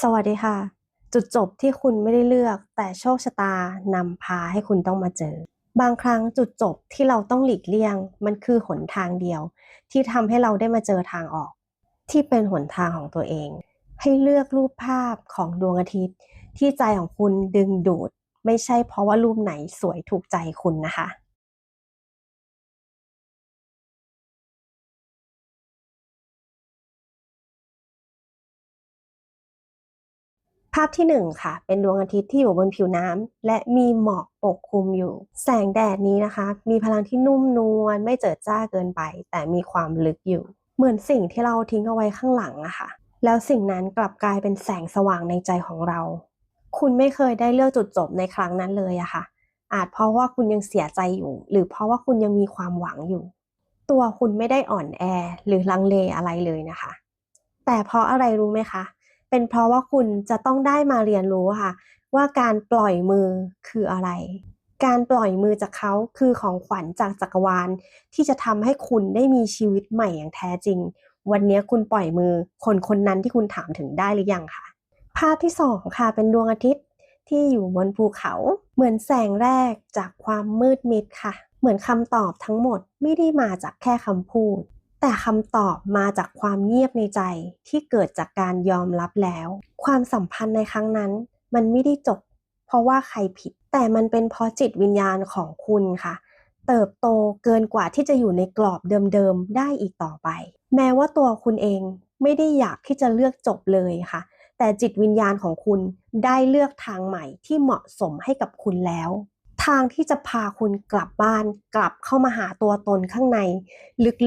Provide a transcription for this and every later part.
สวัสดีค่ะ จุดจบที่คุณไม่ได้เลือก แต่โชคชะตานำพาให้คุณต้องมาเจอ บางครั้งจุดจบที่เราต้องหลีกเลี่ยง มันคือหนทางเดียว ที่ทำให้เราได้มาเจอทางออก ที่เป็นหนทางของตัวเอง ให้เลือกรูปภาพของดวงอาทิตย์ ที่ใจของคุณดึงดูด ไม่ใช่เพราะว่ารูปไหนสวยถูกใจคุณนะคะ ภาพที่หนึ่งค่ะ เป็นดวงอาทิตย์ที่อยู่บนผิวน้ำและมีหมอกปกคลุมอยู่ แสงแดดนี้นะคะ มีพลังที่นุ่มนวลไม่เจิดจ้าเกินไป แต่มีความลึกอยู่ เหมือนสิ่งที่เราทิ้งเอาไว้ข้างหลังอะค่ะ แล้วสิ่งนั้นกลับกลายเป็นแสงสว่างในใจของเรา คุณไม่เคยได้เลือกจุดจบในครั้งนั้นเลยอะค่ะ อาจเพราะว่าคุณยังเสียใจอยู่ หรือเพราะว่าคุณยังมีความหวังอยู่ ตัวคุณไม่ได้อ่อนแอหรือลังเลอะไรเลยนะคะ แต่เพราะอะไรรู้ไหมคะ เป็นเพราะว่าคุณจะต้องได้มาเรียนรู้ค่ะ ว่าการปล่อยมือคืออะไร การปล่อยมือจากเขาคือของขวัญจากจักรวาล ที่จะทำให้คุณได้มีชีวิตใหม่อย่างแท้จริง วันนี้คุณปล่อยมือคนคนนั้นที่คุณถามถึงได้หรือยังคะภาพที่สองค่ะเป็นดวงอาทิตย์ที่อยู่บนภูเขาเหมือนแสงแรกจากความมืดมิดค่ะ เหมือนคำตอบทั้งหมดไม่ได้มาจากแค่คำพูด แต่คำตอบมาจากความเงียบในใจที่เกิดจากการยอมรับแล้ว ความสัมพันธ์ในครั้งนั้น มันไม่ได้จบ เพราะว่าใครผิด แต่มันเป็นเพราะจิตวิญญาณของคุณค่ะ เติบโตเกินกว่าที่จะอยู่ในกรอบเดิมๆได้อีกต่อไป แม้ว่าตัวคุณเองไม่ได้อยากที่จะเลือกจบเลยค่ะ แต่จิตวิญญาณของคุณได้เลือกทางใหม่ที่เหมาะสมให้กับคุณแล้ว ทางที่จะพาคุณกลับบ้าน กลับเข้ามาหาตัวตนข้างใน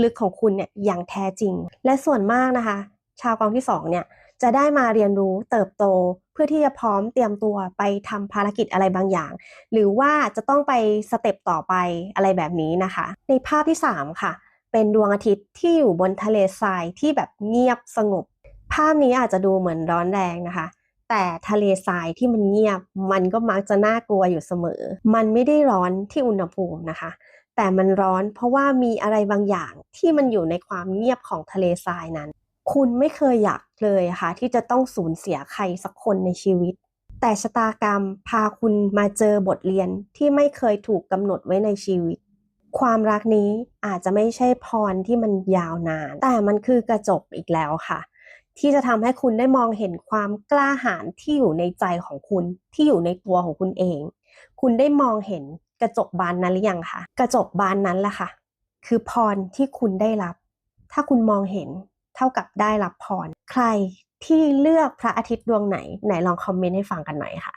ลึกๆของคุณเนี่ยอย่างแท้จริง และส่วนมากนะคะ ชาวกองที่สองเนี่ยจะได้มาเรียนรู้เติบโตเพื่อที่จะพร้อมเตรียมตัวไปทำภารกิจอะไรบางอย่าง หรือว่าจะต้องไปสเต็ปต่อไปอะไรแบบนี้นะคะ ในภาพที่ 3 ค่ะ เป็นดวงอาทิตย์ที่อยู่บนทะเลทรายที่แบบเงียบสงบ ภาพนี้อาจจะดูเหมือนร้อนแรงนะคะ แต่ทะเลทรายที่มันเงียบ มันก็มักจะน่ากลัวอยู่เสมอ มันไม่ได้ร้อนที่อุณหภูมินะคะ แต่มันร้อนเพราะว่ามีอะไรบางอย่างที่มันอยู่ในความเงียบของทะเลทรายนั้น คุณไม่เคยอยากเลยค่ะที่จะต้องสูญเสียใครสักคนในชีวิต แต่ชะตากรรมพาคุณมาเจอบทเรียนที่ไม่เคยถูกกำหนดไว้ในชีวิต ความรักนี้อาจจะไม่ใช่พรที่มันยาวนาน แต่มันคือกระจกอีกแล้วค่ะ ที่จะทำให้คุณได้มองเห็นความกล้าหาญที่อยู่ในใจของคุณที่อยู่ในตัวของคุณเอง คุณได้มองเห็นกระจกบานนั้นหรือยังคะกระจกบานนั้นแหละค่ะ คือพรที่คุณได้รับ ถ้าคุณมองเห็นเท่ากับได้รับพร ใครที่เลือกพระอาทิตย์ดวงไหน ไหนลองคอมเมนต์ให้ฟังกันหน่อยค่ะ